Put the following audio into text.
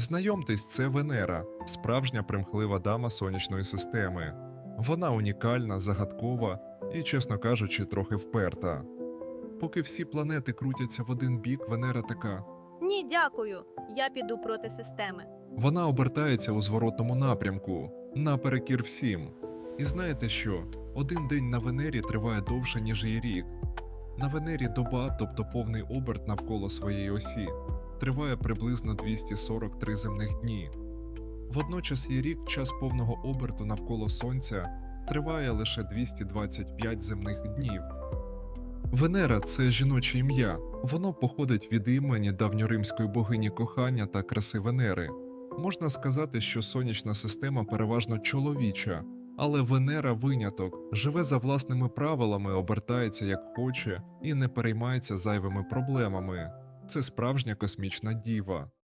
Знайомтесь, це Венера, справжня примхлива дама сонячної системи. Вона унікальна, загадкова і, чесно кажучи, трохи вперта. Поки всі планети крутяться в один бік, Венера така. Ні, дякую. Я піду проти системи. Вона обертається у зворотному напрямку, наперекір всім. І знаєте що? Один день на Венері триває довше, ніж її рік. На Венері доба, тобто повний оберт навколо своєї осі, триває приблизно 243 земних дні. Водночас її рік, час повного оберту навколо Сонця, триває лише 225 земних днів. Венера це жіноче ім'я. Воно походить від імені давньоримської богині кохання та краси Венери. Можна сказати, що сонячна система переважно чоловіча, але Венера виняток, живе за власними правилами, обертається як хоче і не переймається зайвими проблемами. Це справжня космічна діва.